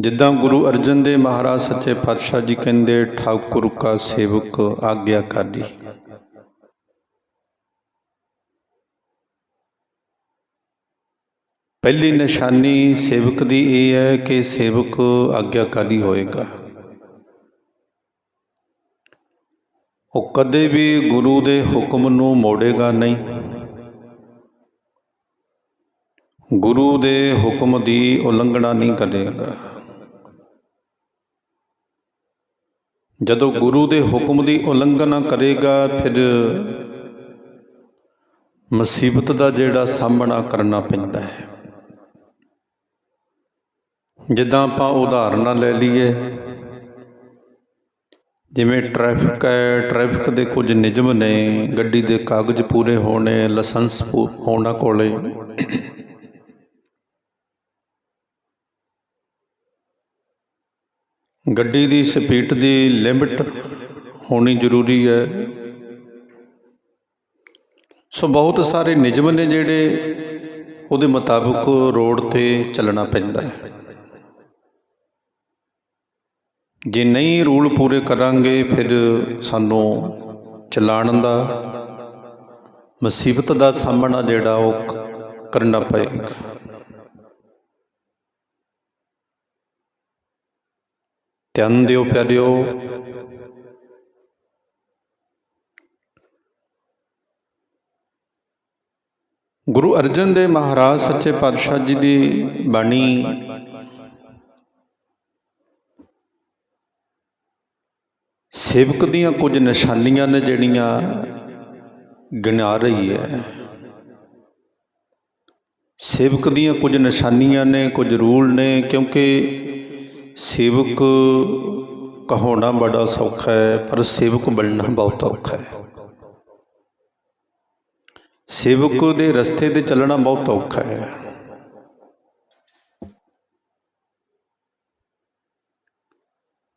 ਜਿੱਦਾਂ ਗੁਰੂ ਅਰਜਨ ਦੇਵ ਮਹਾਰਾਜ ਸੱਚੇ ਪਾਤਸ਼ਾਹ ਜੀ ਕਹਿੰਦੇ ਠਾਕੁਰ ਕਾ ਸੇਵਕ ਆਗਿਆਕਾਰੀ ਪਹਿਲੀ ਨਿਸ਼ਾਨੀ ਸੇਵਕ ਦੀ ਇਹ ਹੈ ਕਿ ਸੇਵਕ ਆਗਿਆਕਾਰੀ ਹੋਏਗਾ। ਉਹ ਕਦੇ ਵੀ ਗੁਰੂ ਦੇ ਹੁਕਮ ਨੂੰ ਮੋੜੇਗਾ ਨਹੀਂ। ਗੁਰੂ ਦੇ ਹੁਕਮ ਦੀ ਉਲੰਘਣਾ ਨਹੀਂ ਕਰੇਗਾ। ਜਦੋਂ ਗੁਰੂ ਦੇ ਹੁਕਮ ਦੀ ਉਲੰਘਣਾ ਕਰੇਗਾ, ਫਿਰ ਮੁਸੀਬਤ ਦਾ ਜਿਹੜਾ ਸਾਹਮਣਾ ਕਰਨਾ ਪੈਂਦਾ ਹੈ। ਜਿੱਦਾਂ ਆਪਾਂ ਉਦਾਹਰਨਾਂ ਲੈ ਲਈਏ, ਜਿਵੇਂ ਟ੍ਰੈਫਿਕ ਹੈ, ਟ੍ਰੈਫਿਕ ਦੇ ਕੁਝ ਨਿਯਮ ਨੇ, ਗੱਡੀ ਦੇ ਕਾਗਜ਼ ਪੂਰੇ ਹੋਣੇ, ਲਾਇਸੈਂਸ ਪੂ- ਹੋਣਾ ਕੋਲੇ। ਗੱਡੀ ਦੀ ਸਪੀਡ ਦੀ ਲਿਮਿਟ ਹੋਣੀ ਜ਼ਰੂਰੀ ਹੈ। ਸੋ ਬਹੁਤ ਸਾਰੇ ਨਿਯਮ ਨੇ ਜਿਹੜੇ ਉਹਦੇ ਮੁਤਾਬਕ ਰੋਡ ਤੇ ਚੱਲਣਾ ਪੈਂਦਾ ਹੈ। ਜੇ ਨਹੀਂ ਰੂਲ ਪੂਰੇ ਕਰਾਂਗੇ, ਫਿਰ ਸਾਨੂੰ ਚਲਾਣ ਦਾ, ਮੁਸੀਬਤ ਦਾ ਸਾਹਮਣਾ ਜਿਹੜਾ ਉਹ ਕਰਨਾ ਪਏਗਾ। ਧਿਆਨ ਦਿਓ ਪਿਆਰਿਓ। ਗੁਰੂ ਅਰਜਨ ਦੇਵ ਮਹਾਰਾਜ ਸੱਚੇ ਪਾਤਸ਼ਾਹ ਜੀ ਦੀ ਬਾਣੀ ਸੇਵਕ ਦੀਆਂ ਕੁਝ ਨਿਸ਼ਾਨੀਆਂ ਨੇ ਜਿਹੜੀਆਂ ਗਿਣਾ ਰਹੀ ਹੈ। ਸੇਵਕ ਦੀਆਂ ਕੁਝ ਨਿਸ਼ਾਨੀਆਂ ਨੇ, ਕੁਝ ਰੂਲ ਨੇ, ਕਿਉਂਕਿ ਸੇਵਕ ਕਹਾਉਣਾ ਬੜਾ ਸੌਖਾ ਹੈ, ਪਰ ਸੇਵਕ ਬਣਨਾ ਬਹੁਤ ਔਖਾ ਹੈ। ਸੇਵਕ ਦੇ ਰਸਤੇ ਤੇ ਚੱਲਣਾ ਬਹੁਤ ਔਖਾ ਹੈ।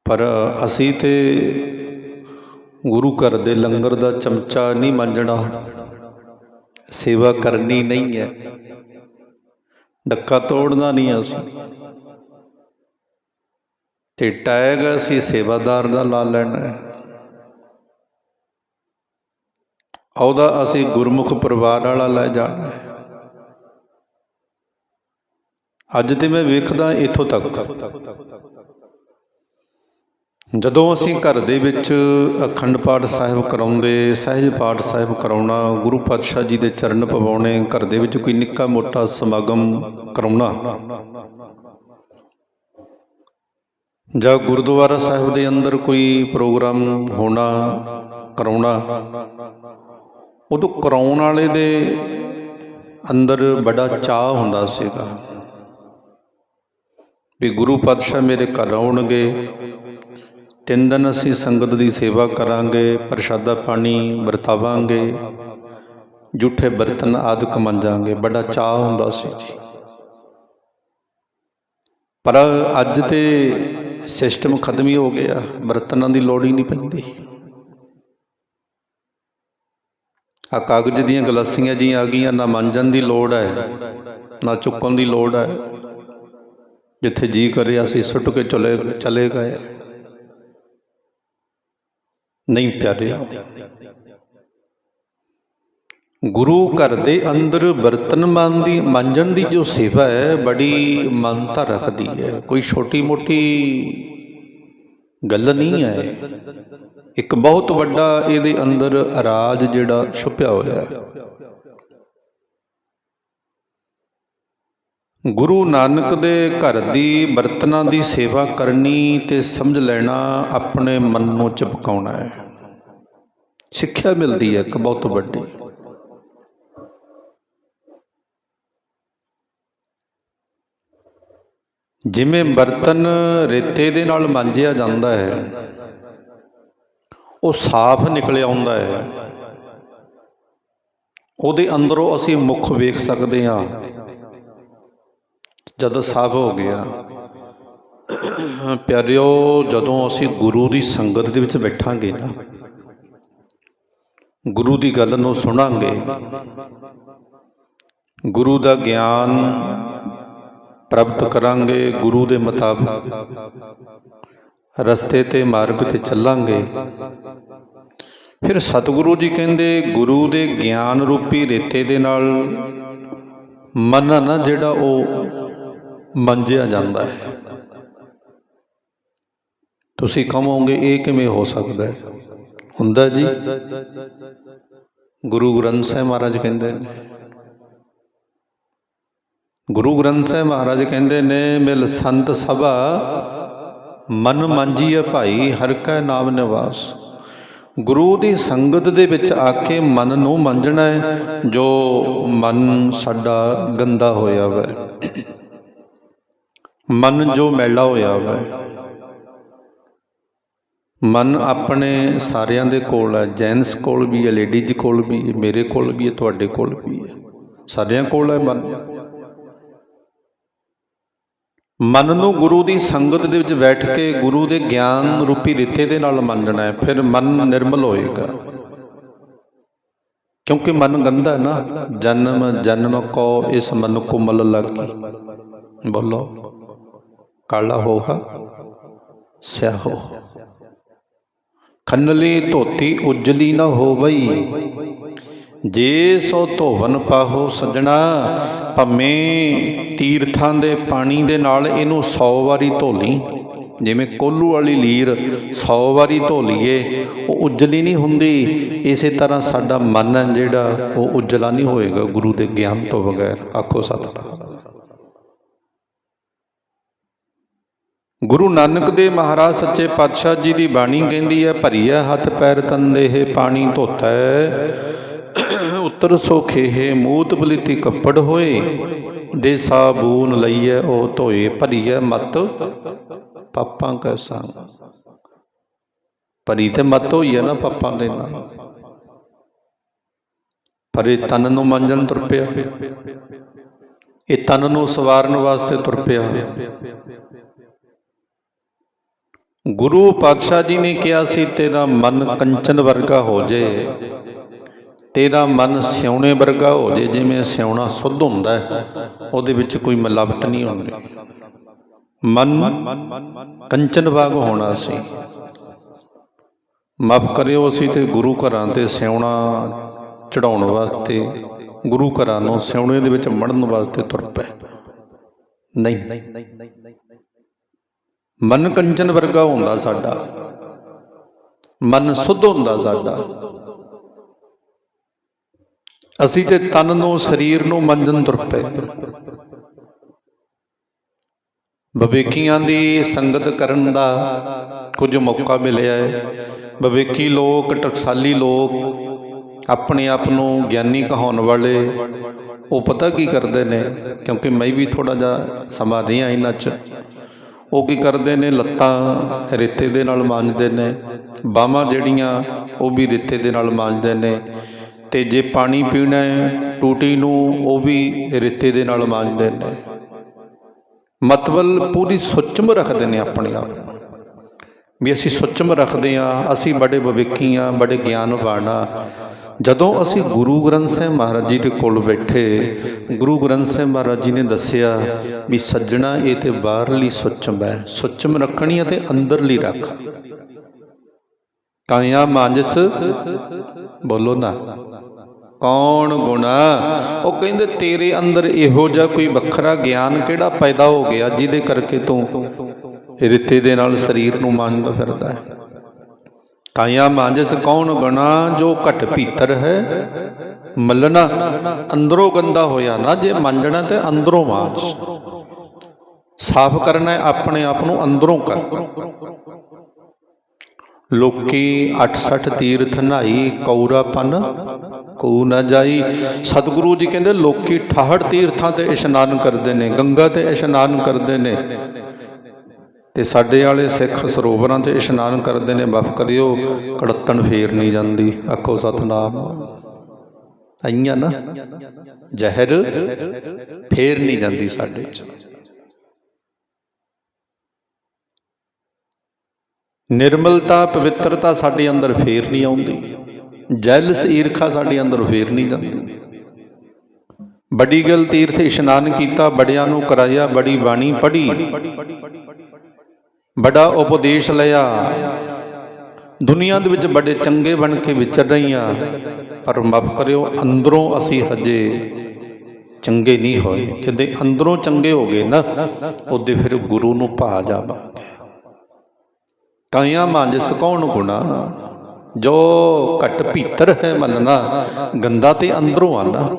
ਪਰ ਅਸੀਂ ਤੇ ਗੁਰੂ ਘਰ ਦੇ ਲੰਗਰ ਦਾ ਚਮਚਾ ਨਹੀਂ ਮੰਨਣਾ ਸੇਵਾ ਕਰਨੀ ਨਹੀਂ ਹੈ। ਡੱਕਾ ਤੋੜਨਾ ਨਹੀਂ ਅਸੀਂ। ਤੇ ਟੈਗ ਅਸੀਂ ਸੇਵਾਦਾਰ ਦਾ ਲਾ ਲੈਣਾ ਉਹਦਾ ਅਸੀਂ ਗੁਰਮੁਖ ਪਰਿਵਾਰ ਵਾਲਾ ਲੈ ਜਾਣਾ ਅੱਜ ਤੇ ਮੈਂ ਵੇਖਦਾ ਇੱਥੋਂ ਤੱਕ। ਜਦੋਂ ਅਸੀਂ ਘਰ ਦੇ ਵਿੱਚ ਅਖੰਡ ਪਾਠ ਸਾਹਿਬ ਕਰਾਉਂਦੇ, ਸਹਿਜ ਪਾਠ ਸਾਹਿਬ ਕਰਾਉਣਾ, ਗੁਰੂ ਪਾਤਸ਼ਾਹ ਜੀ ਦੇ ਚਰਨ ਪਵਾਉਣੇ, ਘਰ ਦੇ ਵਿੱਚ ਕੋਈ ਨਿੱਕਾ ਮੋਟਾ ਸਮਾਗਮ ਕਰਾਉਣਾ ਜਾਂ ਗੁਰਦੁਆਰਾ ਸਾਹਿਬ ਦੇ ਅੰਦਰ ਕੋਈ ਪ੍ਰੋਗਰਾਮ ਹੋਣਾ, ਕਰਾਉਣਾ, ਉਦੋਂ ਕਰਾਉਣ ਵਾਲੇ ਦੇ ਅੰਦਰ ਬੜਾ ਚਾਹ ਹੁੰਦਾ ਸੀਗਾ ਵੀ ਗੁਰੂ ਪਾਤਸ਼ਾਹ ਮੇਰੇ ਘਰ ਆਉਣਗੇ, ਤਿੰਨ ਦਿਨ ਅਸੀਂ ਸੰਗਤ ਦੀ ਸੇਵਾ ਕਰਾਂਗੇ, ਪ੍ਰਸ਼ਾਦਾ ਪਾਣੀ ਵਰਤਾਵਾਂਗੇ, ਜੂਠੇ ਬਰਤਨ ਆਦਿ ਮੰਜਾਂਗੇ ਬੜਾ ਚਾਹ ਹੁੰਦਾ ਸੀ ਜੀ। ਪਰ ਅੱਜ ਤੇ ਸਿਸਟਮ ਖਤਮ ਹੀ ਹੋ ਗਿਆ, ਬਰਤਨਾਂ ਦੀ ਲੋੜ ਹੀ ਨਹੀਂ ਪੈਂਦੀ। ਆ ਕਾਗਜ਼ ਦੀਆਂ ਗਲਾਸੀਆਂ ਜੀ ਆ ਗਈਆਂ, ਨਾ ਮੰਜਣ ਦੀ ਲੋੜ ਹੈ, ਨਾ ਚੁੱਕਣ ਦੀ ਲੋੜ ਹੈ। ਜਿੱਥੇ ਜੀ ਕਰੇ ਅਸੀਂ ਸੁੱਟ ਕੇ ਚਲੇ ਚਲੇ ਗਏ। ਨਹੀਂ ਪਿਆਰਿਆ। ਗੁਰੂ ਘਰ ਦੇ ਅੰਦਰ ਬਰਤਨ ਮਾਂਜਣ ਦੀ ਮਾਂਜਣ ਦੀ ਜੋ ਸੇਵਾ ਹੈ, ਬੜੀ ਮਾਨਤਾ ਰੱਖਦੀ ਹੈ। ਕੋਈ ਛੋਟੀ ਮੋਟੀ ਗੱਲ ਨਹੀਂ ਹੈ। ਇੱਕ ਬਹੁਤ ਵੱਡਾ ਇਹਦੇ ਅੰਦਰ ਰਾਜ ਜਿਹੜਾ ਛੁਪਿਆ ਹੋਇਆ ਗੁਰੂ ਨਾਨਕ ਦੇ ਘਰ ਦੀ ਬਰਤਨਾਂ ਦੀ ਸੇਵਾ ਕਰਨੀ ਤੇ ਸਮਝ ਲੈਣਾ ਆਪਣੇ ਮਨ ਨੂੰ ਚਪਕਾਉਣਾ ਹੈ। ਸਿੱਖਿਆ ਮਿਲਦੀ ਹੈ ਇੱਕ ਬਹੁਤ ਵੱਡੀ। ਜਿਵੇਂ ਬਰਤਨ ਰੇਤੇ ਦੇ ਨਾਲ ਮਾਂਜਿਆ ਜਾਂਦਾ ਹੈ, ਉਹ ਸਾਫ਼ ਨਿਕਲ ਆਉਂਦਾ ਹੈ। ਉਹਦੇ ਅੰਦਰੋਂ ਅਸੀਂ ਮੁਖ ਵੇਖ ਸਕਦੇ ਹਾਂ, ਜਦ ਸਾਫ਼ ਹੋ ਗਿਆ। ਪਿਆਰਿਓ, ਜਦੋਂ ਅਸੀਂ ਗੁਰੂ ਦੀ ਸੰਗਤ ਦੇ ਵਿੱਚ ਬੈਠਾਂਗੇ ਨਾ, ਗੁਰੂ ਦੀ ਗੱਲ ਨੂੰ ਸੁਣਾਂਗੇ, ਗੁਰੂ ਦਾ ਗਿਆਨ ਪ੍ਰਾਪਤ ਕਰਾਂਗੇ ਗੁਰੂ ਦੇ ਮੁਤਾਬਕ। ਰਸਤੇ ਤੇ ਮਾਰਗ ਤੇ ਚੱਲਾਂਗੇ। ਫਿਰ ਸਤਿਗੁਰੂ ਜੀ ਕਹਿੰਦੇ, ਗੁਰੂ ਦੇ ਗਿਆਨ ਰੂਪੀ ਰੇਤੇ ਦੇ ਨਾਲ ਮਨ ਨਾ ਜਿਹੜਾ ਉਹ ਮੰਜਿਆ ਜਾਂਦਾ ਹੈ। ਤੁਸੀਂ ਕਹੋਗੇ, ਇਹ ਕਿਵੇਂ ਹੋ ਸਕਦਾ ਹੈ? ਹੁੰਦਾ ਜੀ। ਗੁਰੂ ਗ੍ਰੰਥ ਸਾਹਿਬ ਮਹਾਰਾਜ ਕਹਿੰਦੇ ਨੇ ਗੁਰੂ ਗ੍ਰੰਥ ਸਾਹਿਬ ਮਹਾਰਾਜ ਕਹਿੰਦੇ ਨੇ, ਮਿਲ ਸੰਤ ਸਭਾ, ਮਨ ਮੰਜੀਏ ਭਾਈ, ਹਰ ਕੈ ਨਾਮ ਨਿਵਾਸ। ਗੁਰੂ ਦੀ ਸੰਗਤ ਦੇ ਵਿੱਚ ਆ ਕੇ ਮਨ ਨੂੰ ਮੰਜਣਾ ਹੈ, ਜੋ ਮਨ ਸਾਡਾ ਗੰਦਾ ਹੋਇਆ ਵੈ ਮਨ ਜੋ ਮੈਲਾ ਹੋਇਆ ਵੈ ਮਨ ਆਪਣੇ ਸਾਰਿਆਂ ਦੇ ਕੋਲ ਹੈ, ਜੈਂਟਸ ਕੋਲ ਵੀ ਹੈ, ਲੇਡੀਜ਼ ਕੋਲ ਵੀ ਹੈ, ਮੇਰੇ ਕੋਲ ਵੀ ਹੈ, ਤੁਹਾਡੇ ਕੋਲ ਵੀ ਹੈ। ਸਾਰਿਆਂ ਕੋਲ ਹੈ ਮਨ। ਮਨ ਨੂੰ ਗੁਰੂ ਦੀ ਸੰਗਤ ਦੇ ਵਿੱਚ ਬੈਠ ਕੇ ਗੁਰੂ ਦੇ ਗਿਆਨ ਰੂਪੀ ਰਿੱਤੇ ਦੇ ਨਾਲ ਮੰਨਣਾ ਹੈ, ਫਿਰ ਮਨ ਨਿਰਮਲ ਹੋਏਗਾ। ਕਿਉਂਕਿ ਮਨ ਗੰਦਾ ਹੈ ਨਾ, ਜਨਮ ਜਨਮ ਕੋ ਇਸ ਮਨ ਕੋ ਮਲ ਬੋਲੋ, ਕਾਲਾ ਹੋਹਾ ਸਿਆਹੋ ਖੰਨਲੀ ਧੋਤੀ ਉਜਲੀ ਨਾ ਹੋਵਈ ਜੇ ਸੋ ਧੋਵਨ ਪਾਹੋ ਸੱਜਣਾ ਭਵੇਂ ਤੀਰਥਾਂ ਦੇ ਪਾਣੀ ਦੇ ਨਾਲ ਇਹਨੂੰ 100 ਵਾਰੀ ਧੋ ਲਈ ਜਿਵੇਂ ਕੋਲੂ ਵਾਲੀ ਲੀਰ 100 ਵਾਰੀ ਧੋ ਲਈਏ ਉਹ ਉਜਲੀ ਨਹੀਂ ਹੁੰਦੀ। ਇਸੇ ਤਰ੍ਹਾਂ ਸਾਡਾ ਮਨ ਹੈ ਜਿਹੜਾ, ਉਹ ਉਜਲਾ ਨਹੀਂ ਹੋਏਗਾ ਗੁਰੂ ਦੇ ਗਿਆਨ ਤੋਂ ਬਗੈਰ। ਆਖੋ ਸਤਿਨਾਮ। ਗੁਰੂ ਨਾਨਕ ਦੇ ਮਹਾਰਾਜ ਸੱਚੇ ਪਾਤਸ਼ਾਹ ਜੀ ਦੀ ਬਾਣੀ ਕਹਿੰਦੀ ਹੈ ਭਰੀਆ ਹੱਥ ਪੈਰ ਤੰਦੇ ਹੈ ਪਾਣੀ ਧੋਤਾ। ਉੱਤਰ ਸੋਖੇ ਹੈ, ਮੂਤ ਬਲੀਤੀ ਕੱਪੜ ਹੋਏ, ਦੇ ਸਾਬੂਨ ਲਈਐ, ਉਹ ਧੋਏ, ਭਰੀਐ ਮਤ ਪਾਪਾਂ ਕੈ ਸੰਗ। ਭਰੀ ਤੇ ਮਤ ਹੋਈ ਹੈ ਨਾ ਪਾਪਾਂ ਦੇ ਨਾਲ। ਪਰੇ ਤਨ ਨੂੰ ਮੰਜਣ ਤੁਰ ਪਿਆ। ਇਹ ਤਨ ਨੂੰ ਸਵਾਰਨ ਵਾਸਤੇ ਤੁਰ ਪਿਆ। ਗੁਰੂ ਪਾਤਸ਼ਾਹ ਜੀ ਨੇ ਕਿਹਾ ਸੀ, ਤੇਰਾ ਮਨ ਕੰਚਨ ਵਰਗਾ ਹੋ ਜੇ। ਤੇਰਾ ਮਨ ਸਿਉਣੇ ਵਰਗਾ ਹੋ ਜੇ, ਜਿਵੇਂ ਸਿਉਣਾ ਸੁੱਧ ਹੁੰਦਾ ਹੈ, ਉਹਦੇ ਵਿੱਚ ਕੋਈ ਮਿਲਾਵਟ ਨਹੀਂ ਹੁੰਦੀ। ਮਨ ਕੰਚਨ ਵਾਂਗ ਹੋਣਾ ਸੀ। ਮਾਫ ਕਰਿਓ ਅਸੀਂ ਤੇ ਗੁਰੂ ਘਰਾਂ ਤੇ ਸਿਉਣਾ ਚੜਾਉਣ ਵਾਸਤੇ, ਗੁਰੂ ਘਰਾਂ ਨੂੰ ਸਿਉਣੇ ਦੇ ਵਿੱਚ ਮੜਨ ਵਾਸਤੇ ਤੁਰ ਪਏ। ਨਹੀਂ। ਮਨ ਕੰਚਨ ਵਰਗਾ ਹੁੰਦਾ ਸਾਡਾ। ਮਨ ਸੁੱਧ ਹੁੰਦਾ ਸਾਡਾ। ਅਸੀਂ ਤੇ ਤਨ ਨੂੰ, ਸਰੀਰ ਨੂੰ ਮੰਜਨ ਤੁਰ ਪਏ। ਬਵੇਕੀਆਂ ਦੀ ਸੰਗਤ ਕਰਨ ਦਾ ਕੁਝ ਮੌਕਾ ਮਿਲਿਆ ਹੈ। ਬਵੇਕੀ ਲੋਕ, ਟਕਸਾਲੀ ਲੋਕ ਆਪਣੇ ਆਪ ਨੂੰ ਗਿਆਨੀ ਕਹਾਉਣ ਵਾਲੇ, ਉਹ ਪਤਾ ਕੀ ਕਰਦੇ ਨੇ? ਕਿਉਂਕਿ ਮੈਂ ਵੀ ਥੋੜਾ ਜਿਹਾ ਸਮਾਂ ਰਿਹਾ ਇਹਨਾਂ 'ਚ ਉਹ ਕੀ ਕਰਦੇ ਨੇ? ਲੱਤਾਂ ਰੇਤੇ ਦੇ ਨਾਲ ਮਾਂਜਦੇ ਨੇ। ਬਾਹਾਂ ਜਿਹੜੀਆਂ, ਉਹ ਵੀ ਰੇਤੇ ਦੇ ਨਾਲ ਮਾਂਜਦੇ ਨੇ। ਤੇ ਜੇ ਪਾਣੀ ਪੀਣਾ ਹੈ, ਟੂਟੀ ਨੂੰ ਉਹ ਵੀ ਰੇਤੇ ਦੇ ਨਾਲ ਮਾਂਜਦੇ ਨੇ। ਮਤਲਬ ਪੂਰੀ ਸੁੱਚਮ ਰੱਖਦੇ ਨੇ ਆਪਣੇ ਆਪ ਨੂੰ। ਵੀ ਅਸੀਂ ਸੁੱਚਮ ਰੱਖਦੇ ਆ ਅਸੀਂ ਬੜੇ ਵਿਵੇਕੀ ਆ ਬੜੇ ਗਿਆਨਵਾਨ ਆ ਜਦੋਂ ਅਸੀਂ ਗੁਰੂ ਗ੍ਰੰਥ ਸਾਹਿਬ ਮਹਾਰਾਜ ਜੀ ਦੇ ਕੋਲ ਬੈਠੇ, ਗੁਰੂ ਗ੍ਰੰਥ ਸਾਹਿਬ ਮਹਾਰਾਜ ਜੀ ਨੇ ਦੱਸਿਆ ਵੀ ਸੱਜਣਾ, ਇਹ ਤੇ ਬਾਹਰਲੀ ਸੁੱਚਮ ਹੈ। ਸੁੱਚਮ ਰੱਖਣੀ ਹੈ ਤੇ ਅੰਦਰਲੀ ਰੱਖ। ਕਾਇਆ ਮਾਨਸ? ਬੋਲੋ ਨਾ। ਕੌਣ ਗੁਣਾ? ਉਹ ਕਹਿੰਦੇ, ਤੇਰੇ ਅੰਦਰ ਇਹੋ ਜਿਹਾ ਕੋਈ ਵੱਖਰਾ ਗਿਆਨ ਕਿਹੜਾ ਪੈਦਾ ਹੋ ਗਿਆ ਜਿਹਦੇ ਕਰਕੇ ਤੂੰ ਰਿੱਤੇ ਦੇ ਨਾਲ ਸਰੀਰ ਨੂੰ ਮੰਨਦਾ ਫਿਰਦਾ ਹੈ? ਕਾਇਆ ਮਾਂਜਸ ਕੌਣ ਗੁਣਾ? ਜੋ ਘਟ ਭੀਤਰ ਹੈ, ਮਲਣਾ ਅੰਦਰੋਂ ਗੰਦਾ ਹੋਇਆ ਨਾ, ਜੇ ਮੰਜਣਾ ਤੇ ਅੰਦਰੋਂ ਮਾਂਜ ਸਾਫ਼ ਕਰਨਾ ਹੈ, ਆਪਣੇ ਆਪ ਨੂੰ ਅੰਦਰੋਂ ਕਰ। ਲੋਕੀ 68 ਤੀਰਥ ਨਹਾਈ ਕੌਰਾਪਨ ਕੋ ਨਾ ਜਾਈ। ਸਤਿਗੁਰੂ ਜੀ ਕਹਿੰਦੇ, ਲੋਕੀ 68 ਤੀਰਥਾਂ ਤੇ ਇਸ਼ਨਾਨ ਕਰਦੇ ਨੇ, ਗੰਗਾ ਤੇ ਇਸ਼ਨਾਨ ਕਰਦੇ ਨੇ। ਤੇ ਸਾਡੇ ਵਾਲੇ ਸਿੱਖ ਸਰੋਵਰਾਂ ਤੇ ਇਸ਼ਨਾਨ ਕਰਦੇ ਨੇ। ਮਾਫ ਕਰਿਓ, ਕੜਤਣ ਫੇਰ ਨਹੀਂ ਜਾਂਦੀ। ਆਖੋ ਸਤਨਾਮ। ਆਈਆਂ ਨਾ, ਜ਼ਹਿਰ ਫੇਰ ਨਹੀਂ ਜਾਂਦੀ ਸਾਡੇ ਚ। ਨਿਰਮਲਤਾ, ਪਵਿੱਤਰਤਾ ਸਾਡੇ ਅੰਦਰ ਫੇਰ ਨਹੀਂ ਆਉਂਦੀ। ਜੈਲਸ ਈਰਖਾ ਸਾਡੇ ਅੰਦਰ ਫੇਰ ਨਹੀਂ ਜਾਂਦੀ। ਬੜੀ ਗਲ ਤੀਰਥ ਇਸ਼ਨਾਨ ਕੀਤਾ, ਬੜਿਆਂ ਨੂੰ ਕਰਾਇਆ, ਬੜੀ ਬਾਣੀ ਪੜ੍ਹੀ। ਬੜਾ ਉਪਦੇਸ਼ ਲਿਆ। ਦੁਨੀਆ ਦੇ ਵਿੱਚ ਬੜੇ ਚੰਗੇ ਬਣ ਕੇ ਵਿਚਰ ਰਹੀਆਂ। ਪਰ ਮਾਫ ਕਰਿਓ, ਅੰਦਰੋਂ ਅਸੀਂ ਹਜੇ ਚੰਗੇ ਨਹੀਂ ਹੋਏ। ਕਿਤੇ ਅੰਦਰੋਂ ਚੰਗੇ ਹੋ ਗਏ ਨਾ, ਉਹਦੇ ਫਿਰ ਗੁਰੂ ਨੂੰ ਭਾ ਜਾ ਜਾਵਾਂਗੇ ਕਾਇਆ ਮਾਂਜ ਸਕੌਣ ਗੁਣਾ ਜੋ ਘਟ ਭੀਤਰ ਹੈ ਮੰਨਣਾ, ਗੰਦਾ ਤੇ ਅੰਦਰੋਂ ਆਣਾ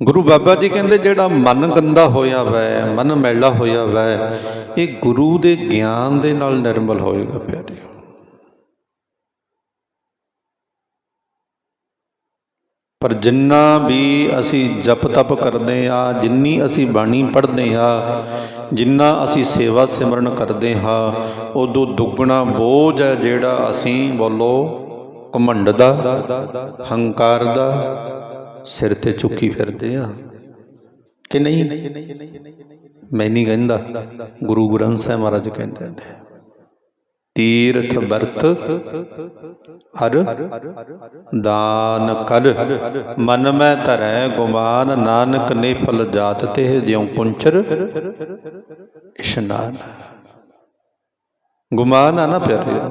ਗੁਰੂ ਬਾਬਾ ਜੀ ਕਹਿੰਦੇ, ਜਿਹੜਾ ਮਨ ਗੰਦਾ ਹੋਇਆ ਵੈ, ਮਨ ਮੈਲਾ ਹੋਇਆ ਵੈ, ਇਹ ਗੁਰੂ ਦੇ ਗਿਆਨ ਦੇ ਨਾਲ ਨਿਰਮਲ ਹੋਏਗਾ, ਪਿਆਰਿਓ। ਪਰ ਜਿੰਨਾ ਵੀ ਅਸੀਂ ਜਪ ਤਪ ਕਰਦੇ ਆ ਜਿੰਨੀ ਅਸੀਂ ਬਾਣੀ ਪੜ੍ਹਦੇ ਆ ਜਿੰਨਾ ਅਸੀਂ ਸੇਵਾ ਸਿਮਰਨ ਕਰਦੇ ਹਾਂ, ਉਦੋਂ ਦੁੱਗਣਾ ਬੋਝ ਹੈ ਜਿਹੜਾ ਅਸੀਂ ਬੋਲੋ ਘਮੰਡ ਦਾ ਹੰਕਾਰ ਦਾ ਸਿਰ ਤੇ ਚੁੱਕੀ ਫਿਰਦੇ ਆ ਕਿ ਨਹੀਂ? ਮੈਂ ਨਹੀਂ ਕਹਿੰਦਾ। ਗੁਰੂ ਗ੍ਰੰਥ ਸਾਹਿਬ ਮਹਾਰਾਜ ਕਹਿੰਦੇ ਨੇ। ਤੀਰਥ ਵਰਤ ਹਰ ਦਾਨ ਕਰ ਮਨ ਮੈਂ ਧਰੈ ਗੁਮਾਨ, ਨਾਨਕ ਨੇ ਫਲ ਜਾਤ ਤੇ ਜਿਉ ਪੁੰਚਰ ਇਸ਼ਨਾਨ। ਗੁਮਾਨ ਆ ਨਾ ਪਿਆਰਿਆ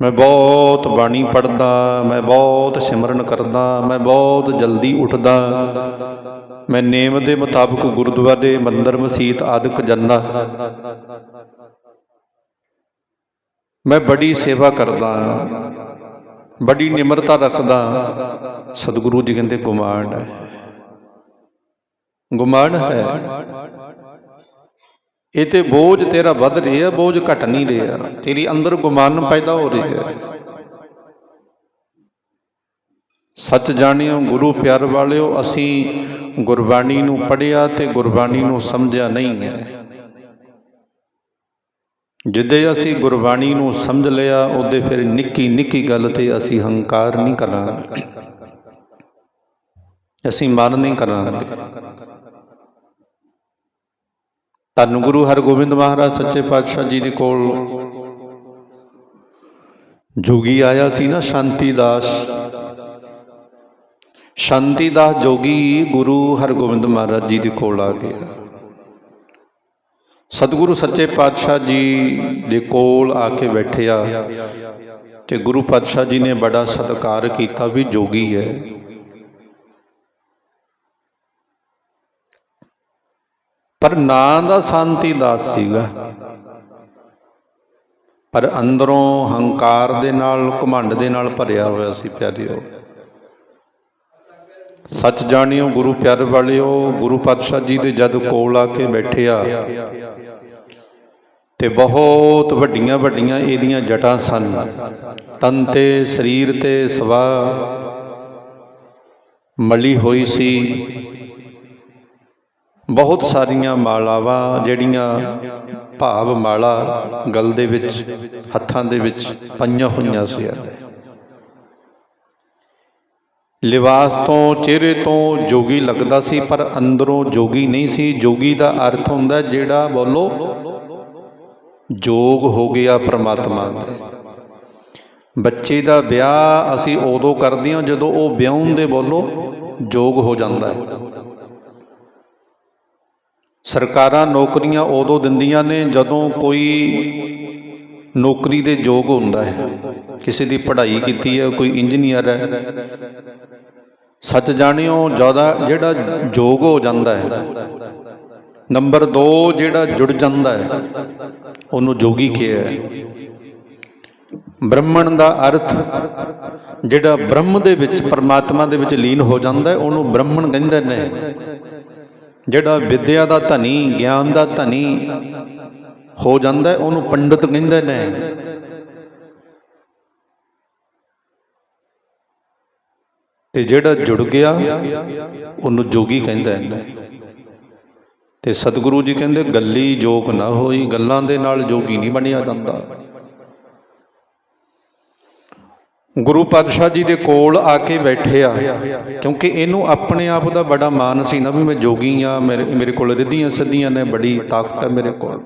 ਮੈਂ ਬਹੁਤ ਬਾਣੀ ਪੜਦਾ ਮੈਂ ਬਹੁਤ ਸਿਮਰਨ ਕਰਦਾ, ਮੈਂ ਬਹੁਤ ਜਲਦੀ ਉੱਠਦਾ। ਮੈਂ ਨੇਮ ਦੇ ਮੁਤਾਬਕ ਗੁਰਦੁਆਰੇ, ਮੰਦਰ, ਮਸੀਤ ਆਦਿਕ ਜਾਂਦਾ ਮੈਂ ਬੜੀ ਸੇਵਾ ਕਰਦਾ ਬੜੀ ਨਿਮਰਤਾ ਰੱਖਦਾ ਸਤਿਗੁਰੂ ਜੀ ਕਹਿੰਦੇ ਗੁਮਾਨ ਹੈ। ਗੁਮਾਨ ਹੈ। ਇਹ ਤੇ ਬੋਝ ਤੇਰਾ ਵੱਧ ਰਿਹਾ, ਬੋਝ ਘਟ ਨਹੀਂ ਰਿਹਾ। ਤੇਰੀ ਅੰਦਰ ਗੁਮਾਨ ਪੈਦਾ ਹੋ ਰਹੀ ਹੈ। ਸੱਚ ਜਾਣਿਓ, ਗੁਰੂ ਪਿਆਰ ਵਾਲਿਓ, ਅਸੀਂ ਗੁਰਬਾਣੀ ਨੂੰ ਪੜਿਆ ਤੇ ਗੁਰਬਾਣੀ ਨੂੰ ਸਮਝਿਆ ਨਹੀਂ ਹੈ। ਜਿੱਦੇ ਅਸੀਂ ਗੁਰਬਾਣੀ ਨੂੰ ਸਮਝ ਲਿਆ, ਉਹਦੇ ਫਿਰ ਨਿੱਕੀ ਨਿੱਕੀ ਗੱਲ ਤੇ ਅਸੀਂ ਹੰਕਾਰ ਨਹੀਂ ਕਰਾਂਗੇ। ਅਸੀਂ ਮਨ ਨਹੀਂ ਕਰਾਂਗੇ। ਧੰਨ ਗੁਰੂ ਹਰਗੋਬਿੰਦ ਮਹਾਰਾਜ ਸੱਚੇ ਪਾਤਸ਼ਾਹ ਜੀ ਦੇ ਕੋਲ। ਜੋਗੀ ਆਇਆ ਸੀ ਨਾ ਸ਼ਾਂਤੀ ਦਾਸ। ਸ਼ਾਂਤੀ ਦਾਸ ਜੋਗੀ ਗੁਰੂ ਹਰਗੋਬਿੰਦ ਮਹਾਰਾਜ ਜੀ ਦੇ ਕੋਲ ਆ ਗਿਆ। ਸਤਿਗੁਰੂ ਸੱਚੇ ਪਾਤਸ਼ਾਹ ਜੀ ਦੇ ਕੋਲ ਆ ਕੇ ਬੈਠੇ ਆ ਤੇ ਗੁਰੂ ਪਾਤਸ਼ਾਹ ਜੀ ਨੇ ਬੜਾ ਸਤਿਕਾਰ ਕੀਤਾ ਵੀ ਜੋਗੀ ਹੈ। ਪਰ ਨਾਂ ਦਾ ਸ਼ਾਂਤੀ ਦਾਸ ਸੀਗਾ। ਪਰ ਅੰਦਰੋਂ ਹੰਕਾਰ ਦੇ ਨਾਲ, ਘਮੰਡ ਦੇ ਨਾਲ ਭਰਿਆ ਹੋਇਆ ਸੀ ਪਿਆਰਿਓ। ਸੱਚ ਜਾਣਿਓ ਗੁਰੂ ਪਿਆਰ ਵਾਲਿਓ, ਗੁਰੂ ਪਾਤਸ਼ਾਹ ਜੀ ਦੇ ਜਦ ਕੋਲ ਆ ਕੇ ਬੈਠਿਆ ਤੇ ਬਹੁਤ ਵੱਡੀਆਂ ਵੱਡੀਆਂ ਇਹਦੀਆਂ ਜਟਾਂ ਸਨ। ਤਨ ਤੇ ਸਰੀਰ ਤੇ ਸਵਾ ਮਲੀ ਹੋਈ ਸੀ। ਬਹੁਤ ਸਾਰੀਆਂ ਮਾਲਾਵਾਂ ਜਿਹੜੀਆਂ ਭਾਵ ਮਾਲਾ ਗਲ ਦੇ ਵਿੱਚ, ਹੱਥਾਂ ਦੇ ਵਿੱਚ ਪਈਆਂ ਹੋਈਆਂ ਸੀ ਆਦੇ ਲਿਬਾਸ ਤੋਂ, ਚਿਹਰੇ ਤੋਂ ਜੋਗੀ ਲੱਗਦਾ ਸੀ, ਪਰ ਅੰਦਰੋਂ ਜੋਗੀ ਨਹੀਂ ਸੀ। ਜੋਗੀ ਦਾ ਅਰਥ ਹੁੰਦਾ ਜਿਹੜਾ, ਬੋਲੋ, ਜੋਗ ਹੋ ਗਿਆ ਪ੍ਰਮਾਤਮਾ ਨਾਲ ਬੱਚੇ ਦਾ ਵਿਆਹ ਅਸੀਂ ਉਦੋਂ ਕਰਦੇ ਹਾਂ ਜਦੋਂ ਉਹ ਵਿਆਹਣ ਦੇ ਬੋਲੋ, ਜੋਗ ਹੋ ਜਾਂਦਾ ਹੈ। ਸਰਕਾਰਾਂ ਨੌਕਰੀਆਂ ਉਦੋਂ ਦਿੰਦੀਆਂ ਨੇ ਜਦੋਂ ਕੋਈ ਨੌਕਰੀ ਦੇ ਯੋਗ ਹੁੰਦਾ ਹੈ। ਕਿਸੇ ਦੀ ਪੜ੍ਹਾਈ ਕੀਤੀ ਹੈ, ਕੋਈ ਇੰਜੀਨੀਅਰ ਹੈ ਸੱਚ ਜਾਣਿਓ, ਜ਼ਿਆਦਾ ਜਿਹੜਾ ਯੋਗ ਹੋ ਜਾਂਦਾ ਹੈ, ਨੰਬਰ 2 ਜਿਹੜਾ ਜੁੜ ਜਾਂਦਾ ਹੈ, ਉਹਨੂੰ ਜੋਗੀ ਕਿਹਾ ਹੈ। ਬ੍ਰਹਮਣ ਦਾ ਅਰਥ ਜਿਹੜਾ ਬ੍ਰਹਮ ਦੇ ਵਿੱਚ, ਪਰਮਾਤਮਾ ਦੇ ਵਿੱਚ ਲੀਨ ਹੋ ਜਾਂਦਾ ਹੈ, ਉਹਨੂੰ ਬ੍ਰਹਮਣ ਕਹਿੰਦੇ ਨੇ। ਜਿਹੜਾ ਵਿਦਿਆ ਦਾ ਧਨੀ, ਗਿਆਨ ਦਾ ਧਨੀ ਹੋ ਜਾਂਦਾ ਹੈ, ਉਹਨੂੰ ਪੰਡਿਤ ਕਹਿੰਦੇ ਨੇ। ਤੇ ਜਿਹੜਾ ਜੁੜ ਗਿਆ, ਉਹਨੂੰ ਜੋਗੀ ਕਹਿੰਦਾ ਨੇ ਤੇ ਸਤਿਗੁਰੂ ਜੀ ਕਹਿੰਦੇ, ਗੱਲੀ ਜੋਗ ਨਾ ਹੋਈ, ਗੱਲਾਂ ਦੇ ਨਾਲ ਜੋਗੀ ਨਹੀਂ ਬਣਿਆ ਜਾਂਦਾ। ਗੁਰੂ ਪਾਤਸ਼ਾਹ ਜੀ ਦੇ ਕੋਲ ਆ ਕੇ ਬੈਠਿਆ ਕਿਉਂਕਿ ਇਹਨੂੰ ਆਪਣੇ ਆਪ ਦਾ ਬੜਾ ਮਾਣ ਸੀ ਨਾ ਵੀ ਮੈਂ ਜੋਗੀ ਆ ਮੇਰੇ ਮੇਰੇ ਕੋਲ ਰਿੱਧੀਆਂ ਸਿੱਧੀਆਂ ਨੇ, ਬੜੀ ਤਾਕਤ ਹੈ ਮੇਰੇ ਕੋਲ।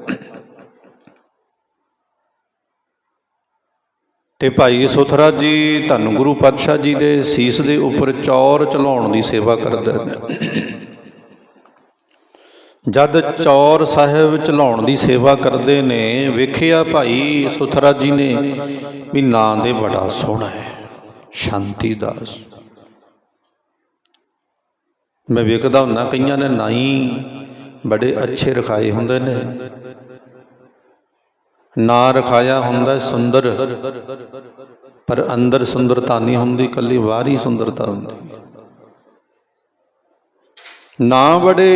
ਤੇ ਭਾਈ ਸੁਥਰਾ ਜੀ, ਧੰਨ ਗੁਰੂ ਪਾਤਸ਼ਾਹ ਜੀ ਦੇ ਸੀਸ ਦੇ ਉੱਪਰ ਚੌਰ ਚਲਾਉਣ ਦੀ ਸੇਵਾ ਕਰਦੇ ਨੇ। ਜਦ ਚੌਰ ਸਾਹਿਬ ਚਲਾਉਣ ਦੀ ਸੇਵਾ ਕਰਦੇ ਨੇ, ਵੇਖਿਆ ਭਾਈ ਸੁਥਰਾ ਜੀ ਨੇ ਵੀ ਨਾਂ ਦੇ ਬੜਾ ਸੋਹਣਾ ਹੈ, ਸ਼ਾਂਤੀ ਦਾਸ। ਮੈਂ ਵੇਖਦਾ ਹੁੰਦਾ ਕਈਆਂ ਨੇ ਨਾਈ ਬੜੇ ਅੱਛੇ ਰਖਾਏ ਹੁੰਦੇ ਨੇ। ਨਾਂ ਰਖਾਇਆ ਹੁੰਦਾ ਸੁੰਦਰ, ਪਰ ਅੰਦਰ ਸੁੰਦਰਤਾ ਨਹੀਂ ਹੁੰਦੀ ਕੱਲੀ ਹੀ ਸੁੰਦਰਤਾ ਹੁੰਦੀ ਨਾਂ ਬੜੇ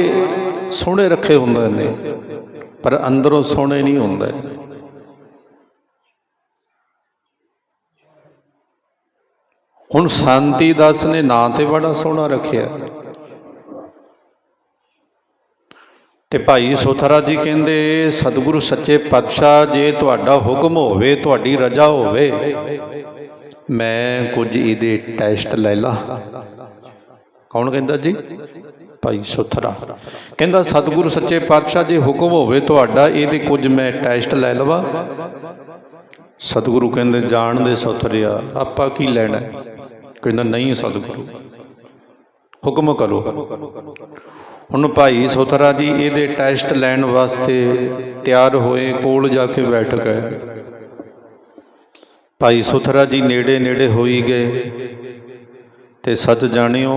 ਸੋਹਣੇ ਰੱਖੇ ਹੁੰਦੇ ਨੇ, ਪਰ ਅੰਦਰੋਂ ਸੋਹਣੇ ਨਹੀਂ ਹੁੰਦੇ। ਹੁਣ ਸ਼ਾਂਤੀ ਦਾਸ ਨੇ ਨਾਂ ਤੇ ਬੜਾ ਸੋਹਣਾ ਰੱਖਿਆ। ਤੇ ਭਾਈ ਸੋਥਰਾ ਜੀ ਕਹਿੰਦੇ, ਸਤਿਗੁਰੂ ਸੱਚੇ ਪਾਤਸ਼ਾਹ, ਜੇ ਤੁਹਾਡਾ ਹੁਕਮ ਹੋਵੇ, ਤੁਹਾਡੀ ਰਜ਼ਾ ਹੋਵੇ, ਮੈਂ ਕੁਝ ਇਹਦੇ ਟੈਸਟ ਲੈ ਲਾ। ਕੌਣ ਕਹਿੰਦਾ ਜੀ? ਭਾਈ ਸੁਥਰਾ। ਕਹਿੰਦਾ, ਸਤਿਗੁਰੂ ਸੱਚੇ ਪਾਤਸ਼ਾਹ, ਜੇ ਹੁਕਮ ਹੋਵੇ ਤੁਹਾਡਾ, ਇਹਦੇ ਕੁਝ ਮੈਂ ਟੈਸਟ ਲੈ ਲਵਾਂ। ਸਤਿਗੁਰੂ ਕਹਿੰਦੇ ਜਾਣਦੇ ਸੁਥਰਿਆ, ਆਪਾਂ ਕੀ ਲੈਣਾ? ਕਹਿੰਦਾ, ਨਹੀਂ ਸਤਿਗੁਰੂ, ਹੁਕਮ ਕਰੋ। ਹੁਣ ਭਾਈ ਸੁਥਰਾ ਜੀ, ਇਹਦੇ ਟੈਸਟ ਲੈਣ ਵਾਸਤੇ ਤਿਆਰ ਹੋਏ, ਕੋਲ ਜਾ ਕੇ ਬੈਠ ਗਏ ਭਾਈ ਸੁਥਰਾ ਜੀ ਨੇੜੇ ਨੇੜੇ ਹੋਈ ਗਏ। ਤੇ ਸੱਚ ਜਾਣਿਓ,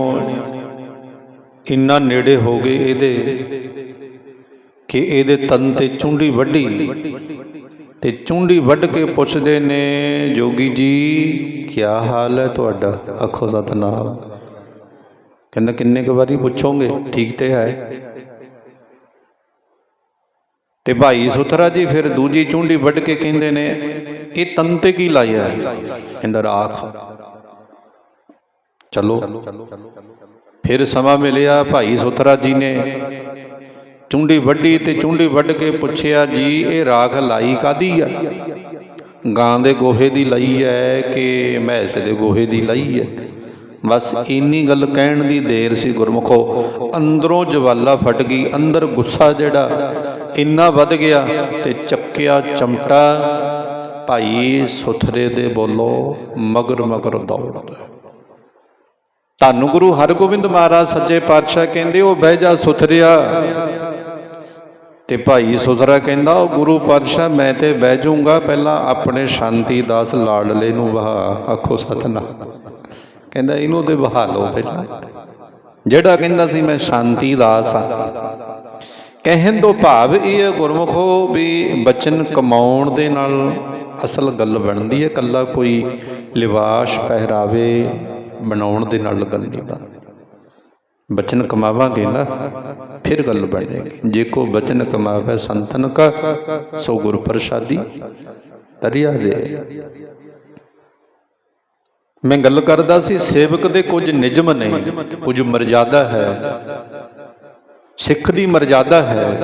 ਇੰਨਾ ਨੇੜੇ ਹੋ ਗਏ ਇਹਦੇ ਕਿ ਇਹਦੇ ਤਨ ਤੇ ਚੁੰਡੀ ਵੱਢੀ। ਤੇ ਚੁੰਡੀ ਵੱਢ ਕੇ ਪੁੱਛਦੇ ਨੇ, ਜੋਗੀ ਜੀ ਕੀ ਹਾਲ ਹੈ ਤੁਹਾਡਾ? ਆਖੋ ਸਤਨਾਮ। ਕਹਿੰਦਾ ਕਿੰਨੇ ਕੁ ਵਾਰੀ ਪੁੱਛੋਗੇ? ਠੀਕ ਤੇ ਹੈ। ਤੇ ਭਾਈ ਸੁਥਰਾ ਜੀ ਫਿਰ ਦੂਜੀ ਚੁੰਡੀ ਵੱਢ ਕੇ ਕਹਿੰਦੇ ਨੇ, ਇਹ ਤਨ ਤੇ ਕੀ ਲਾਇਆ ਕਹਿੰਦਾ ਰਾਖ। ਚਲੋ। ਫਿਰ ਸਮਾਂ ਮਿਲਿਆ, ਭਾਈ ਸੁਥਰਾ ਜੀ ਨੇ ਚੁੰਡੀ ਵੱਢੀ ਤੇ ਚੁੰਡੀ ਵੱਢ ਕੇ ਪੁੱਛਿਆ, ਜੀ, ਇਹ ਰਾਖ ਲਾਈ ਕਾਦੀ ਆ? ਗਾਂ ਦੇ ਗੋਹੇ ਦੀ ਲਈ ਹੈ ਕਿ ਮੈਸ ਦੇ ਗੋਹੇ ਦੀ ਲਈ ਹੈ? ਬਸ ਇੰਨੀ ਗੱਲ ਕਹਿਣ ਦੀ ਦੇਰ ਸੀ ਗੁਰਮਖੋ। ਅੰਦਰੋਂ ਜਵਾਲਾ ਫਟ ਗਈ, ਅੰਦਰ ਗੁੱਸਾ ਜਿਹੜਾ ਇੰਨਾ ਵੱਧ ਗਿਆ ਤੇ ਚੱਕਿਆ ਚਮਟਾ। ਭਾਈ ਸੁਥਰੇ ਦੇ ਬੋਲੋ, ਮਗਰ ਮਗਰ ਦੌੜਦਾ ਧੰਨ ਗੁਰੂ ਹਰਗੋਬਿੰਦ ਮਹਾਰਾਜ ਸੱਚੇ ਪਾਤਸ਼ਾਹ ਕਹਿੰਦੇ, ਉਹ ਬਹਿ ਜਾ ਸੁਥਰਿਆ। ਤੇ ਭਾਈ ਸੁਥਰਾ ਕਹਿੰਦਾ, ਉਹ ਗੁਰੂ ਪਾਤਸ਼ਾਹ, ਮੈਂ ਤੇ ਬਹਿ ਜਾਊਂਗਾ, ਪਹਿਲਾਂ ਆਪਣੇ ਸ਼ਾਂਤੀ ਦਾਸ ਲਾਡਲੇ ਨੂੰ ਵਹਾ। ਆਖੋ ਸਤਨਾਮ। ਕਹਿੰਦਾ ਇਹਨੂੰ ਤੇ ਵਹਾ ਲਓ ਪਹਿਲਾਂ। ਜਿਹੜਾ ਕਹਿੰਦਾ ਸੀ, ਮੈਂ ਸ਼ਾਂਤੀ ਦਾਸ ਆ ਕਹਿਣ ਤੋਂ ਭਾਵ ਇਹ ਹੈ, ਗੁਰਮੁਖੋ, ਵੀ ਬਚਨ ਕਮਾਉਣ ਦੇ ਨਾਲ ਅਸਲ ਗੱਲ ਬਣਦੀ ਹੈ। ਕੱਲਾ ਕੋਈ ਲਿਵਾਸ ਪਹਿਰਾਵੇ ਬਣਾਉਣ ਦੇ ਨਾਲ ਗੱਲ ਨਹੀਂ ਬਣਦੀ। ਬਚਨ ਕਮਾਵਾਂਗੇ ਨਾ, ਫਿਰ ਗੱਲ ਬਣੇਗੀ। ਜੇ ਕੋ ਬਚਨ ਕਮਾਵੇ ਸੰਤਨ ਕਾ, ਸੋ ਗੁਰ ਪ੍ਰਸਾਦੀ ਤਰਿਆ ਰੇ। ਮੈਂ ਗੱਲ ਕਰਦਾ ਸੀ, ਸੇਵਕ ਦੇ ਕੁਝ ਨਿਯਮ ਨੇ। ਕੁਝ ਮਰਜ਼ਾਦਾ ਹੈ। ਸਿੱਖ ਦੀ ਮਰਜ਼ਾਦਾ ਹੈ।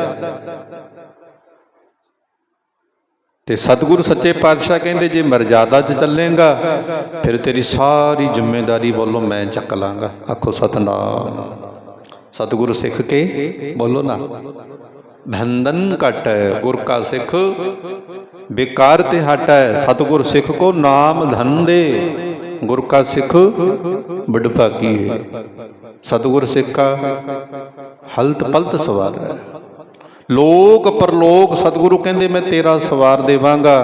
ਤੇ ਸਤਿਗੁਰੂ ਸੱਚੇ ਪਾਤਸ਼ਾਹ ਕਹਿੰਦੇ, ਜੇ ਮਰਜ਼ਾਦਾ 'ਚ ਚੱਲੇਗਾ, ਫਿਰ ਤੇਰੀ ਸਾਰੀ ਜ਼ਿੰਮੇਵਾਰੀ ਬੋਲੋ ਮੈਂ ਚੱਕ ਲਾਂਗਾ। ਆਖੋ ਸਤਨਾਮ। ਸਤਿਗੁਰੂ ਸਿੱਖ ਕੇ ਬੋਲੋ ਨਾ। ਬੰਧਨ ਘਟ, ਗੁਰ ਕਾ ਸਿੱਖ। ਬੇਕਾਰ ਤੇ ਹਟੈ, ਸਤਿਗੁਰ ਸਿੱਖ ਕੋ ਨਾਮ ਧਨ ਦੇ। ਗੁਰ ਕਾ ਸਿੱਖ ਬੜ ਹੈ। ਸਤਿਗੁਰ ਸਿੱਖਾ ਹਲਤ ਪਲਤ ਸਵਾਰ ਹੈ। ਲੋਕ ਪਰਲੋਕ ਸਤਿਗੁਰੂ ਕਹਿੰਦੇ, ਮੈਂ ਤੇਰਾ ਸਵਾਰ ਦੇਵਾਂਗਾ,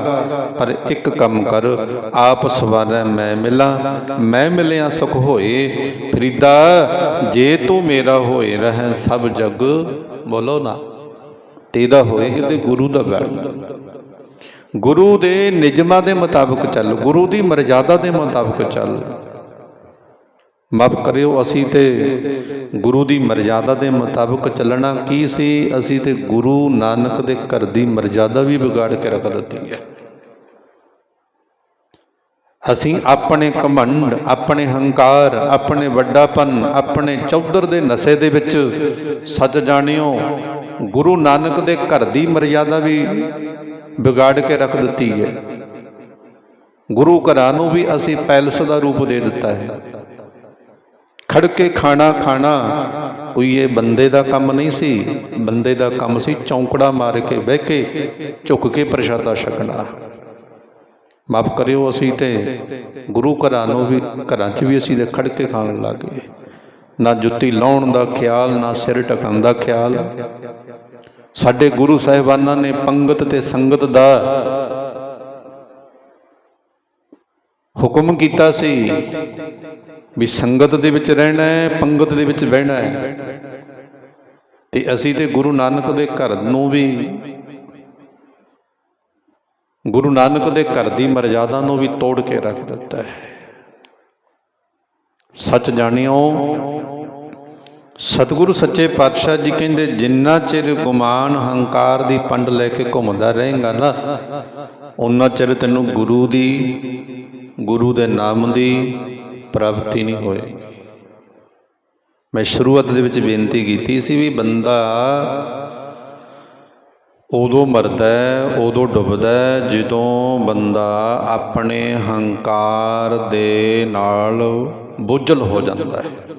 ਪਰ ਇੱਕ ਕੰਮ ਕਰ, ਆਪ ਸਵਾਰੈ ਮੈਂ ਮਿਲਾਂ। ਮੈਂ ਮਿਲਿਆ ਸੁਖ ਹੋਏ, ਫਰੀਦਾ, ਜੇ ਤੂੰ ਮੇਰਾ ਹੋਏ ਰਹਿ ਸਭ ਜਗ, ਬੋਲੋ ਨਾ, ਤੇਰਾ ਹੋਏ ਕਿਤੇ ਗੁਰੂ ਦਾ ਬੈਠ ਗੁਰੂ ਦੇ ਨਿਯਮਾਂ ਦੇ ਮੁਤਾਬਕ ਚੱਲ, ਗੁਰੂ ਦੀ ਮਰਜ਼ਾਦਾ ਦੇ ਮੁਤਾਬਕ ਚੱਲ। ਮਾਫ ਕਰਿਓ, ਅਸੀਂ ਤੇ ਗੁਰੂ ਦੀ ਮਰਜ਼ਾਦਾ ਦੇ ਮੁਤਾਬਕ ਚੱਲਣਾ ਕੀ ਸੀ? ਅਸੀਂ ਤੇ ਗੁਰੂ ਨਾਨਕ ਦੇ ਘਰ ਦੀ ਮਰਜ਼ਾਦਾ ਵੀ ਵਿਗਾੜ ਕੇ ਰੱਖ ਦਿੱਤੀ ਹੈ। ਅਸੀਂ ਆਪਣੇ ਕਮੰਡ ਆਪਣੇ ਹੰਕਾਰ, ਆਪਣੇ ਵੱਡਾਪਨ, ਆਪਣੇ ਚੌਧਰ ਦੇ ਨਸ਼ੇ ਦੇ ਵਿੱਚ ਸੱਚ ਜਾਣਿਓ, ਗੁਰੂ ਨਾਨਕ ਦੇ ਘਰ ਦੀ ਮਰਜ਼ਾਦਾ ਵੀ ਵਿਗਾੜ ਕੇ ਰੱਖ ਦਿੱਤੀ ਹੈ। ਗੁਰੂ ਘਰਾਂ ਨੂੰ ਵੀ ਅਸੀਂ ਪੈਲਸ ਦਾ ਰੂਪ ਦੇ ਦਿੱਤਾ ਹੈ। ਖੜ ਕੇ ਖਾਣਾ ਖਾਣਾ, ਕੋਈ ਇਹ ਬੰਦੇ ਦਾ ਕੰਮ ਨਹੀਂ ਸੀ। ਬੰਦੇ ਦਾ ਕੰਮ ਸੀ ਚੌਂਕੜਾ ਮਾਰ ਕੇ ਬਹਿ ਕੇ, ਝੁੱਕ ਕੇ ਪ੍ਰਸ਼ਾਦਾ ਛਕਣਾ। ਮਾਫ ਕਰਿਓ ਅਸੀਂ ਤੇ, ਗੁਰੂ ਘਰਾਂ ਨੂੰ ਵੀ, ਘਰਾਂ 'ਚ ਵੀ ਅਸੀਂ ਤੇ ਖੜ ਕੇ ਖਾਣ ਲੱਗੇ ਨਾ ਜੁੱਤੀ ਲਾਉਣ ਦਾ ਖਿਆਲ, ਨਾ ਸਿਰ ਢਕਣ ਦਾ ਖਿਆਲ। ਸਾਡੇ ਗੁਰੂ ਸਾਹਿਬਾਨਾਂ ਨੇ ਪੰਗਤ ਤੇ ਸੰਗਤ ਦਾ ਹੁਕਮ ਕੀਤਾ ਸੀ ਵੀ ਸੰਗਤ ਦੇ ਵਿੱਚ ਰਹਿਣਾ ਹੈ, ਪੰਗਤ ਦੇ ਵਿੱਚ ਬਹਿਣਾ ਹੈ। ਤੇ ਅਸੀਂ ਤੇ ਗੁਰੂ ਨਾਨਕ ਦੇ ਘਰ ਨੂੰ ਵੀ, ਗੁਰੂ ਨਾਨਕ ਦੇ ਘਰ ਦੀ ਮਰਜ਼ਾਦਾ ਨੂੰ ਵੀ ਤੋੜ ਕੇ ਰੱਖ ਦਿੱਤਾ ਹੈ। ਸੱਚ ਜਾਣਿਓ ਸਤਿਗੁਰੂ ਸੱਚੇ ਪਾਤਸ਼ਾਹ ਜੀ ਕਹਿੰਦੇ, ਜਿੰਨਾ ਚਿਰ ਗੁਮਾਨ ਹੰਕਾਰ ਦੀ ਪੰਡ ਲੈ ਕੇ ਘੁੰਮਦਾ ਰਹੇਗਾ ਨਾ ਉਹਨਾਂ ਚਿਰ ਤੈਨੂੰ ਗੁਰੂ ਦੀ, ਗੁਰੂ ਦੇ ਨਾਮ ਦੀ ਪ੍ਰਾਪਤੀ ਨਹੀਂ ਹੋਏਗੀ। ਮੈਂ ਸ਼ੁਰੂਆਤ ਦੇ ਵਿੱਚ ਬੇਨਤੀ ਕੀਤੀ ਸੀ ਵੀ ਬੰਦਾ ਉਦੋਂ ਮਰਦਾ ਹੈ, ਉਦੋਂ ਡੁੱਬਦਾ ਹੈ, ਜਦੋਂ ਬੰਦਾ ਆਪਣੇ ਹੰਕਾਰ ਦੇ ਨਾਲ ਬੋਝਲ ਹੋ ਜਾਂਦਾ ਹੈ।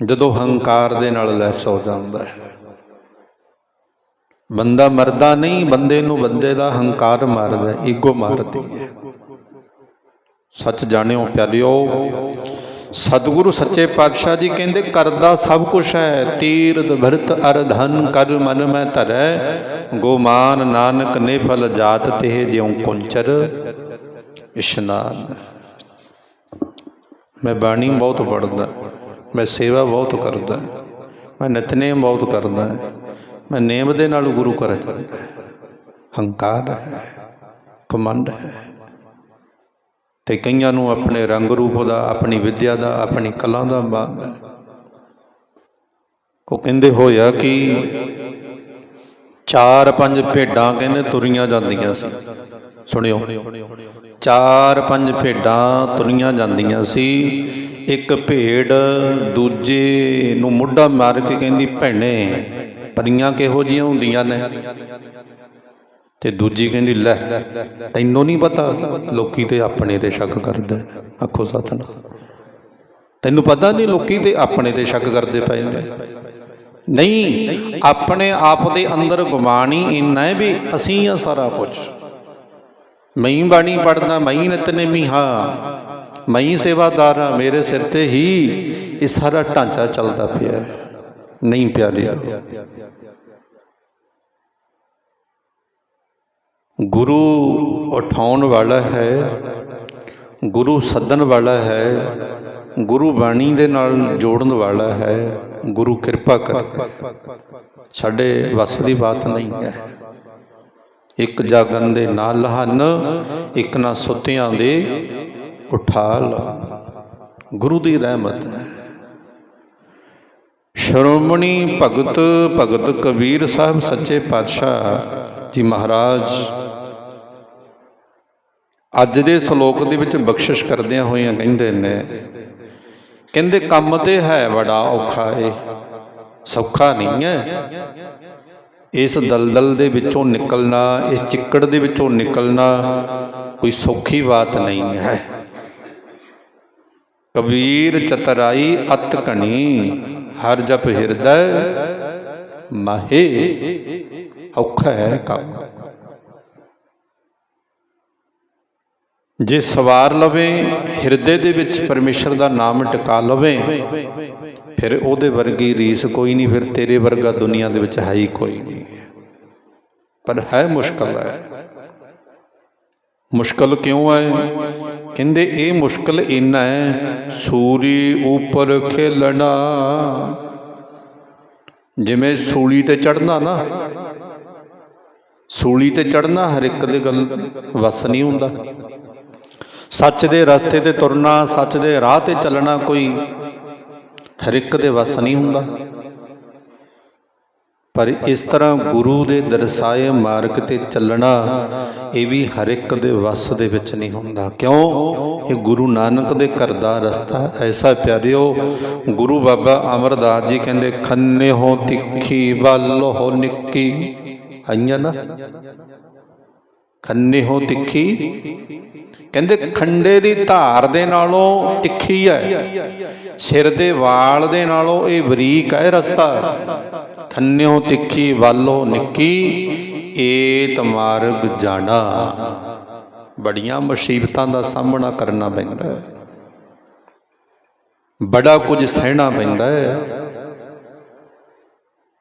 ਜਦੋਂ ਹੰਕਾਰ ਦੇ ਨਾਲ ਲੈਸ ਹੋ ਜਾਂਦਾ ਹੈ। ਬੰਦਾ ਮਰਦਾ ਨਹੀਂ, ਬੰਦੇ ਨੂੰ ਬੰਦੇ ਦਾ ਹੰਕਾਰ ਮਾਰਦਾ ਹੈ, ਈਗੋ ਮਾਰਦੀ ਹੈ। ਸੱਚ ਜਾਣਿਓ ਪਿਆਰਿਓ, ਸਤਿਗੁਰੂ ਸੱਚੇ ਪਾਤਸ਼ਾਹ ਜੀ ਕਹਿੰਦੇ, ਕਰਦਾ ਸਭ ਕੁਝ ਹੈ, ਤੀਰਥ ਭਰਤ ਅਰਧਨ ਕਰ ਮਨ ਮੈਂ ਧਰੈ, ਗੋਮਾਨ ਨਾਨਕ ਨੇ ਫਲ ਜਾਤ ਤੇ ਜਿਉ ਕੁੰਚਰ ਇਸ਼ਨਾਨ। ਮੈਂ ਬਾਣੀ ਬਹੁਤ ਪੜਦਾ ਮੈਂ ਸੇਵਾ ਬਹੁਤ ਕਰਦਾ ਮੈਂ ਨਿਤਨੇਮ ਬਹੁਤ ਕਰਦਾ ਮੈਂ ਨੇਮ ਦੇ ਨਾਲ ਗੁਰੂ ਘਰ ਚੱਲਦਾ ਹੰਕਾਰ ਹੈ। ਕਮੰਡ ਹੈ। ਤੇ ਕਈਆਂ ਨੂੰ ਆਪਣੇ ਰੰਗ ਰੂਪ ਦਾ, ਆਪਣੀ ਵਿਦਿਆ ਦਾ, ਆਪਣੀ ਕਲਾ ਦਾ ਬਾਗ ਹੈ। ਉਹ ਕਹਿੰਦੇ ਹੋਇਆ ਕਿ ਚਾਰ ਪੰਜ ਭੇਡਾਂ ਕਹਿੰਦੇ ਤੁਰੀਆਂ ਜਾਂਦੀਆਂ ਸੀ। ਸੁਣਿਓ। ਚਾਰ ਪੰਜ ਭੇਡਾਂ ਤੁਰੀਆਂ ਜਾਂਦੀਆਂ ਸੀ। ਇੱਕ ਭੇਡ ਦੂਜੇ ਨੂੰ ਮੁੱਢਾ ਮਾਰ ਕੇ ਕਹਿੰਦੀ, ਭੈਣੇ, ਪਰੀਆਂ ਕਿਹੋ ਜੀਆਂ ਹੁੰਦੀਆਂ ਨੇ? ਤੇ ਦੂਜੀ ਕਹਿੰਦੀ, ਲੈ, ਤੈਨੂੰ ਨਹੀਂ ਪਤਾ, ਲੋਕੀ ਤੇ ਆਪਣੇ ਤੇ ਸ਼ੱਕ ਕਰਦੇ ਨੇ। ਆਖੋ ਸਤਨਾਮ। ਤੈਨੂੰ ਪਤਾ ਨਹੀਂ ਲੋਕੀ ਤੇ ਆਪਣੇ ਤੇ ਸ਼ੱਕ ਕਰਦੇ ਪਏ ਨੇ? ਨਹੀਂ, ਆਪਣੇ ਆਪ ਦੇ ਅੰਦਰ ਗੁਮਾਨ ਹੀ ਇੰਨਾ ਹੈ ਵੀ ਅਸੀਂ ਆ ਸਾਰਾ ਕੁਝ ਮੈਂ ਬਾਣੀ ਪੜਦਾ ਮੈਂ ਹੀ ਨਿਤਨੇਮੀ ਹਾਂ ਮੈਂ ਹੀ ਸੇਵਾਦਾਰ ਹਾਂ, ਮੇਰੇ ਸਿਰ ਤੇ ਹੀ ਇਹ ਸਾਰਾ ਢਾਂਚਾ ਚੱਲਦਾ ਪਿਆ ਹੈ। ਨਹੀਂ ਪਿਆਰਿਆ। ਗੁਰੂ ਉਠਾਉਣ ਵਾਲਾ ਹੈ, ਗੁਰੂ ਸੱਦਣ ਵਾਲਾ ਹੈ, ਗੁਰੂ ਬਾਣੀ ਦੇ ਨਾਲ ਜੋੜਨ ਵਾਲਾ ਹੈ, ਗੁਰੂ ਕਿਰਪਾ ਕਰ। ਸਾਡੇ ਵੱਸ ਦੀ ਬਾਤ ਨਹੀਂ ਹੈ। ਇੱਕ ਜਾਗਨ ਦੇ ਨਾਲ ਲਹਨ ਇੱਕ ਨਾ ਸੁੱਤਿਆਂ ਦੇ ਉਠਾ ਲਾ ਗੁਰੂ ਦੀ ਰਹਿਮਤ। ਹੈ ਸ਼੍ਰੋਮਣੀ ਭਗਤ ਭਗਤ ਕਬੀਰ ਸਾਹਿਬ ਸੱਚੇ ਪਾਤਸ਼ਾਹ ਜੀ ਮਹਾਰਾਜ, ਅੱਜ ਦੇ ਸ਼ਲੋਕ ਦੇ ਵਿੱਚ ਬਖਸ਼ਿਸ਼ ਕਰਦਿਆਂ ਹੋਇਆਂ ਕਹਿੰਦੇ ਨੇ, ਕਹਿੰਦੇ ਕੰਮ ਤੇ ਹੈ ਬੜਾ ਔਖਾ ਏ, ਸੌਖਾ ਨਹੀਂ ਹੈ। ਇਸ ਦਲਦਲ ਦੇ ਵਿੱਚੋਂ ਨਿਕਲਣਾ, ਇਸ ਚਿੱਕੜ ਦੇ ਵਿੱਚੋਂ ਨਿਕਲਣਾ ਕੋਈ ਸੌਖੀ ਬਾਤ ਨਹੀਂ ਹੈ। ਕਬੀਰ ਚਤਰਾਈ ਅਤ ਕਣੀ ਹਰ ਜਪ ਹਿਰਦੈ ਮਾਹੇ, ਔਖਾ ਹੈ ਕੰਮ। ਜੇ ਸਵਾਰ ਲਵੇ, ਹਿਰਦੇ ਦੇ ਵਿੱਚ ਪਰਮੇਸ਼ਰ ਦਾ ਨਾਮ ਟਿਕਾ ਲਵੇ, ਫਿਰ ਉਹਦੇ ਵਰਗੀ ਰੀਸ ਕੋਈ ਨਹੀਂ, ਫਿਰ ਤੇਰੇ ਵਰਗਾ ਦੁਨੀਆ ਦੇ ਵਿੱਚ ਹੈ ਹੀ ਕੋਈ ਨਹੀਂ। ਪਰ ਹੈ ਮੁਸ਼ਕਲ ਹੈ। ਮੁਸ਼ਕਲ ਕਿਉਂ ਹੈ ਕਹਿੰਦੇ ਇਹ ਮੁਸ਼ਕਲ ਇੰਨਾ ਹੈ ਸੂਰੀ ਉੱਪਰ ਖੇਲਣਾ। ਜਿਵੇਂ ਸੂਲੀ ਤੇ ਚੜਨਾ ਨਾ। ਸੂਲੀ ਤੇ ਚੜਨਾ ਹਰ ਇੱਕ ਦੇ ਗੱਲ ਵਸ ਨਹੀਂ ਹੁੰਦਾ। ਸੱਚ ਦੇ ਰਸਤੇ ਤੇ ਤੁਰਨਾ, ਸੱਚ ਦੇ ਰਾਹ ਤੇ ਚੱਲਣਾ ਕੋਈ ਹਰ ਇੱਕ ਦੇ ਵਸ ਨਹੀਂ ਹੁੰਦਾ। ਪਰ ਇਸ ਤਰ੍ਹਾਂ ਗੁਰੂ ਦੇ ਦਰਸਾਏ ਮਾਰਗ ਤੇ ਚੱਲਣਾ ਇਹ ਵੀ ਹਰ ਇੱਕ ਦੇ ਵਸ ਦੇ ਵਿੱਚ ਨਹੀਂ ਹੁੰਦਾ। ਕਿਉਂ? ਇਹ ਗੁਰੂ ਨਾਨਕ ਦੇ ਘਰ ਦਾ ਰਸਤਾ ਐਸਾ ਪਿਆਰਿਓ, ਗੁਰੂ ਬਾਬਾ ਅਮਰਦਾਸ ਜੀ ਕਹਿੰਦੇ, ਖੰਨੇ ਹੋ ਤਿੱਖੀ, ਵੱਲ ਹੋ ਨਿੱਕੀ। ਆਈਆਂ ਨਾ? ਖੰਨੇ ਹੋ ਤਿੱਖੀ? ਕਹਿੰਦੇ, ਖੰਡੇ ਦੀ ਧਾਰ ਦੇ ਨਾਲੋਂ ਤਿੱਖੀ ਹੈ। ਸਿਰ ਦੇ ਵਾਲ ਦੇ ਨਾਲੋਂ ਇਹ ਬਰੀਕ ਹੈ ਰਸਤਾ। ਖੰਨਿਓ ਤਿੱਖੀ ਵਾਲੋ ਨਿੱਕੀ, ਏਤ ਮਾਰਗ ਜਾਣਾ। ਬੜੀਆਂ ਮੁਸੀਬਤਾਂ ਦਾ ਸਾਹਮਣਾ ਕਰਨਾ ਪੈਂਦਾ ਹੈ। ਬੜਾ ਕੁਝ ਸਹਿਣਾ ਪੈਂਦਾ ਹੈ।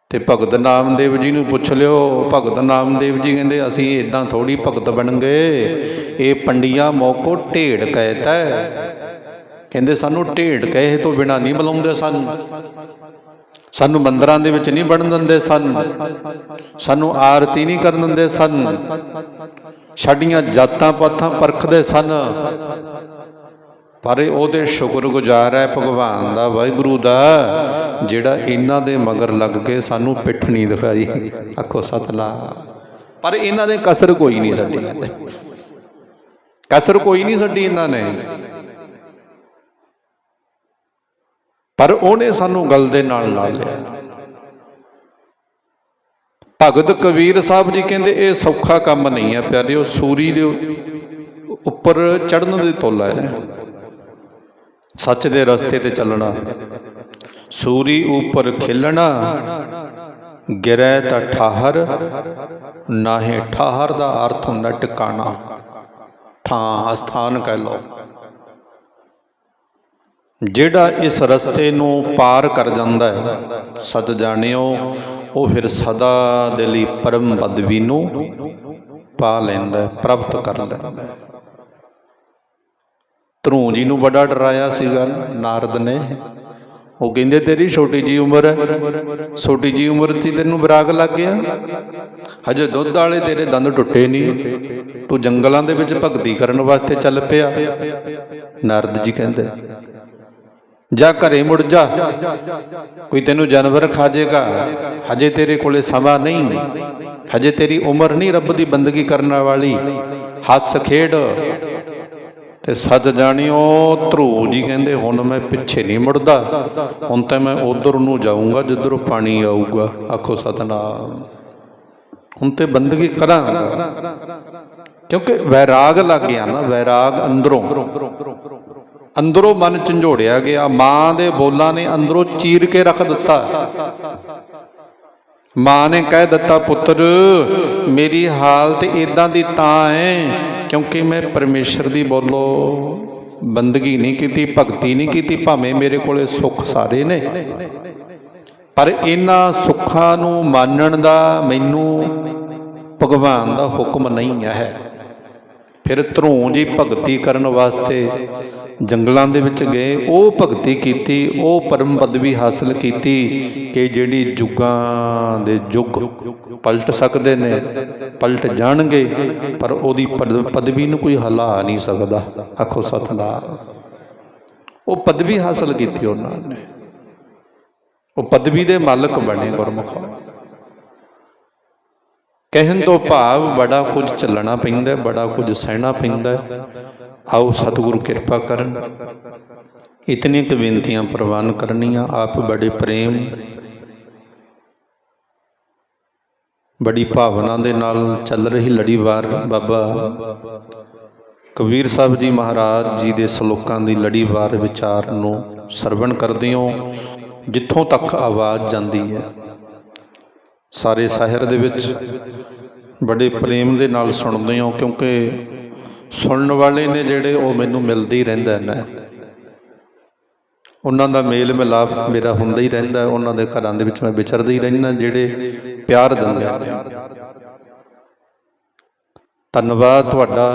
ਤੇ ਭਗਤ ਨਾਮਦੇਵ ਜੀ ਨੂੰ ਪੁੱਛ ਲਿਓ, ਭਗਤ ਨਾਮਦੇਵ ਜੀ ਕਹਿੰਦੇ, ਅਸੀਂ ਇਦਾਂ ਥੋੜੀ ਭਗਤ ਬਣ ਗਏ। ਇਹ ਪੰਡੀਆਂ ਮੋਕੋ ਢੇੜ ਕਹਿਤਾ ਕਹਿੰਦੇ, ਸਾਨੂੰ ਢੇੜ ਕਹੇ ਤੋਂ ਬਿਨਾ ਨਹੀਂ ਬੁਲਾਉਂਦੇ ਸਾਨੂੰ। ਸਾਨੂੰ ਮੰਦਰਾਂ ਦੇ ਵਿੱਚ ਨਹੀਂ ਵੜਨ ਦਿੰਦੇ ਸਨ। ਸਾਨੂੰ ਆਰਤੀ ਨਹੀਂ ਕਰਨ ਦਿੰਦੇ ਸਨ। ਸਾਡੀਆਂ ਜਾਤਾਂ ਪਾਤਾਂ ਪਰਖਦੇ ਸਨ। ਪਰ ਉਹਦੇ ਸ਼ੁਕਰਗੁਜ਼ਾਰ ਹੈ ਭਗਵਾਨ ਦਾ, ਵਾਹਿਗੁਰੂ ਦਾ, ਜਿਹੜਾ ਇਹਨਾਂ ਦੇ ਮਗਰ ਲੱਗ ਕੇ ਸਾਨੂੰ ਪਿੱਠ ਨਹੀਂ ਦਿਖਾਈ ਆਖੋ ਸਤਲਾ ਪਰ ਇਹਨਾਂ ਦੇ ਕਸਰ ਕੋਈ ਨਹੀਂ ਸਾਡੀ ਕਹਿੰਦੇ ਕਸਰ ਕੋਈ ਨਹੀਂ ਸਾਡੀ ਇਹਨਾਂ ਨੇ। ਪਰ ਉਹਨੇ ਸਾਨੂੰ ਗਲ ਦੇ ਨਾਲ ਲਾ ਲਿਆ। ਭਗਤ ਕਬੀਰ ਸਾਹਿਬ ਜੀ ਕਹਿੰਦੇ, ਇਹ ਸੌਖਾ ਕੰਮ ਨਹੀਂ ਹੈ ਪਿਆਰਿਓ, ਸੂਰੀ ਦੇ ਉੱਪਰ ਚੜਨ ਦੇ ਤੋਲਾ ਹੈ। ਸੱਚ ਦੇ ਰਸਤੇ ਤੇ ਚੱਲਣਾ, ਸੂਰੀ ਉੱਪਰ ਖਿਲਣਾ, ਗਿਰੈ ਤਾਂ ਠਾਹਰ, ਨਾਹੇ ਠਾਹਰ ਦਾ ਅਰਥ ਹੁੰਦਾ ਟਿਕਾਣਾ ਥਾਂ ਸਥਾਨ ਕਹਿ ਲਓ। ਜਿਹੜਾ ਇਸ ਰਸਤੇ ਨੂੰ ਪਾਰ ਕਰ ਜਾਂਦਾ ਹੈ ਸਤ ਜਾਣਿਓ ਉਹ ਫਿਰ ਸਦਾ ਦੇ ਲਈ ਪਰਮ ਪਦਵੀ ਨੂੰ ਪਾ ਲੈਂਦਾ ਹੈ, ਪ੍ਰਾਪਤ ਕਰ ਲੈਂਦਾ ਹੈ। ਧਰੂ ਜੀ ਨੂੰ ਬੜਾ ਡਰਾਇਆ ਸੀਗਾ ਨਾਰਦ ਨੇ। ਉਹ ਕਹਿੰਦੇ ਤੇਰੀ ਛੋਟੀ ਜੀ ਉਮਰ ਹੈ ਛੋਟੀ ਜੀ ਉਮਰ 'ਚ ਹੀ ਤੈਨੂੰ ਵਿਰਾਗ ਲੱਗ ਗਿਆ। ਹਜੇ ਦੁੱਧ ਵਾਲੇ ਤੇਰੇ ਦੰਦ ਟੁੱਟੇ ਨਹੀਂ। ਤੂੰ ਜੰਗਲਾਂ ਦੇ ਵਿੱਚ ਭਗਤੀ ਕਰਨ ਵਾਸਤੇ ਚੱਲ ਪਿਆ। ਨਾਰਦ ਜੀ ਕਹਿੰਦੇ ਜਾਂ ਘਰੇ ਮੁੜ ਜਾ। ਕੋਈ ਤੈਨੂੰ ਜਾਨਵਰ ਖਾ ਜਾਏਗਾ। ਹਜੇ ਤੇਰੇ ਕੋਲੇ ਸਮਾਂ ਨਹੀਂ। ਹਜੇ ਤੇਰੀ ਉਮਰ ਨਹੀਂ ਰੱਬ ਦੀ ਬੰਦਗੀ ਕਰਨ ਵਾਲੀ। ਹੱਸ ਖੇਡ। ਤੇ ਸੱਚ ਜਾਣਿਓ ਧਰੂ ਜੀ ਕਹਿੰਦੇ, ਹੁਣ ਮੈਂ ਪਿੱਛੇ ਨਹੀਂ ਮੁੜਦਾ। ਹੁਣ ਤਾਂ ਮੈਂ ਉਧਰ ਨੂੰ ਜਾਊਂਗਾ, ਜਿੱਧਰੋਂ ਪਾਣੀ ਆਊਗਾ। ਆਖੋ ਸਤਨਾਮ। ਹੁਣ ਤੇ ਬੰਦਗੀ ਕਰਾਂਗਾ। ਕਿਉਂਕਿ ਵੈਰਾਗ ਲੱਗ ਗਿਆ ਨਾ, ਵੈਰਾਗ ਅੰਦਰੋਂ। ਅੰਦਰੋਂ ਮਨ ਝੰਜੋੜਿਆ ਗਿਆ। ਮਾਂ ਦੇ ਬੋਲਾਂ ਨੇ ਅੰਦਰੋਂ ਚੀਰ ਕੇ ਰੱਖ ਦਿੱਤਾ। ਮਾਂ ਨੇ ਕਹਿ ਦਿੱਤਾ, ਪੁੱਤਰ, ਮੇਰੀ ਹਾਲਤ ਇਦਾਂ ਦੀ ਤਾਂ ਹੈ ਕਿਉਂਕਿ ਮੈਂ ਪਰਮੇਸ਼ਰ ਦੀ ਬੋਲੋ। ਬੰਦਗੀ ਨਹੀਂ ਕੀਤੀ, ਭਗਤੀ ਨਹੀਂ ਕੀਤੀ, ਭਾਵੇਂ ਮੇਰੇ ਕੋਲੇ ਸੁੱਖ ਸਾਰੇ ਨੇ। ਪਰ ਇਹਨਾਂ ਸੁੱਖਾਂ ਨੂੰ ਮੰਨਣ ਦਾ ਮੈਨੂੰ ਭਗਵਾਨ ਦਾ ਹੁਕਮ ਨਹੀਂ ਹੈ। ਫਿਰ ਧਰੂ ਜੀ ਭਗਤੀ ਕਰਨ ਵਾਸਤੇ ਜੰਗਲਾਂ ਦੇ ਵਿੱਚ ਗਏ। ਉਹ ਭਗਤੀ ਕੀਤੀ, ਉਹ ਪਰਮ ਪਦਵੀ ਹਾਸਲ ਕੀਤੀ ਕਿ ਜਿਹੜੀ ਜੁਗਾਂ ਦੇ ਜੁਗ ਪਲਟ ਸਕਦੇ ਨੇ, ਪਲਟ ਜਾਣਗੇ, ਪਰ ਉਹਦੀ ਪਦ- ਪਦਵੀ ਨੂੰ ਕੋਈ ਹਲਾ ਨਹੀਂ ਸਕਦਾ। ਆਖੋ ਸਤਨਾਮ। ਉਹ ਪਦਵੀ ਹਾਸਲ ਕੀਤੀ ਉਹਨਾਂ ਨੇ। ਉਹ ਪਦਵੀ ਦੇ ਮਾਲਕ ਬਣੇ ਗੁਰਮੁਖ। ਕਹਿਣ ਤੋਂ ਭਾਵ ਬੜਾ ਕੁਝ ਚੱਲਣਾ ਪੈਂਦਾ ਬੜਾ ਕੁਝ ਸਹਿਣਾ ਪੈਂਦਾ ਆਓ ਸਤਿਗੁਰੂ ਕਿਰਪਾ ਕਰਨ। ਇਤਨੀ ਕੁ ਬੇਨਤੀਆਂ ਪ੍ਰਵਾਨ ਕਰਨੀਆਂ, ਆਪ ਬੜੇ ਪ੍ਰੇਮ, ਬੜੀ ਭਾਵਨਾ ਦੇ ਨਾਲ ਚੱਲ ਰਹੀ ਲੜੀਵਾਰ ਬਾਬਾ ਕਬੀਰ ਸਾਹਿਬ ਜੀ ਮਹਾਰਾਜ ਜੀ ਦੇ ਸ਼ਲੋਕਾਂ ਦੀ ਲੜੀਵਾਰ ਵਿਚਾਰ ਨੂੰ ਸਰਵਣ ਕਰਦੇ ਹੋ, ਜਿੱਥੋਂ ਤੱਕ ਆਵਾਜ਼ ਜਾਂਦੀ ਹੈ। ਸਾਰੇ ਸ਼ਹਿਰ ਦੇ ਵਿੱਚ ਬੜੇ ਪ੍ਰੇਮ ਦੇ ਨਾਲ ਸੁਣਦੇ ਹੋ, ਕਿਉਂਕਿ ਸੁਣਨ ਵਾਲੇ ਨੇ ਜਿਹੜੇ ਉਹ ਮੈਨੂੰ ਮਿਲਦੇ ਹੀ ਰਹਿੰਦਾ ਨਾ। ਉਹਨਾਂ ਦਾ ਮੇਲ ਮਿਲਾਪ ਮੇਰਾ ਹੁੰਦਾ ਹੀ ਰਹਿੰਦਾ, ਉਹਨਾਂ ਦੇ ਘਰਾਂ ਦੇ ਵਿੱਚ ਮੈਂ ਵਿਚਰਦਾ ਹੀ ਰਹਿੰਦਾ, ਜਿਹੜੇ ਪਿਆਰ ਦਿੰਦੇ ਨੇ। ਧੰਨਵਾਦ ਤੁਹਾਡਾ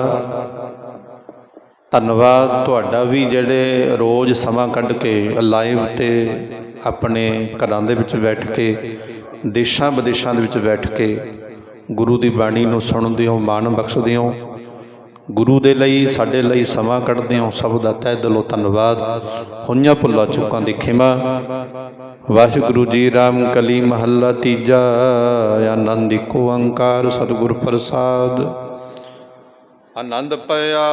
ਧੰਨਵਾਦ ਤੁਹਾਡਾ ਵੀ ਜਿਹੜੇ ਰੋਜ਼ ਸਮਾਂ ਕੱਢ ਕੇ ਲਾਈਵ ਤੇ ਆਪਣੇ ਘਰਾਂ ਦੇ ਵਿੱਚ ਬੈਠ ਕੇ ਦੇਸ਼ਾਂ ਵਿਦੇਸ਼ਾਂ ਦੇ ਵਿੱਚ ਬੈਠ ਕੇ ਗੁਰੂ ਦੀ ਬਾਣੀ ਨੂੰ ਸੁਣਦੇ ਹੋ ਮਾਣ ਬਖਸ਼ਦੇ ਹੋ ਗੁਰੂ ਦੇ ਲਈ, ਸਾਡੇ ਲਈ ਸਮਾਂ ਕੱਢਦੇ ਹੋ ਸਭ ਦਾ ਤਹਿ ਦਿਲੋਂ ਧੰਨਵਾਦ। ਹੋਈਆਂ ਭੁੱਲਾਂ ਚੁੱਕਾਂ ਦੀ ਖਿਮਾ। ਵਾਹਿਗੁਰੂ ਜੀ ਰਾਮ ਕਲੀ ਮਹੱਲਾ ਤੀਜਾ। ਆਨੰਦ ਇੱਕੋ ਓੰਕਾਰ, ਸਤਿਗੁਰ ਪ੍ਰਸਾਦ। ਆਨੰਦ ਪਿਆ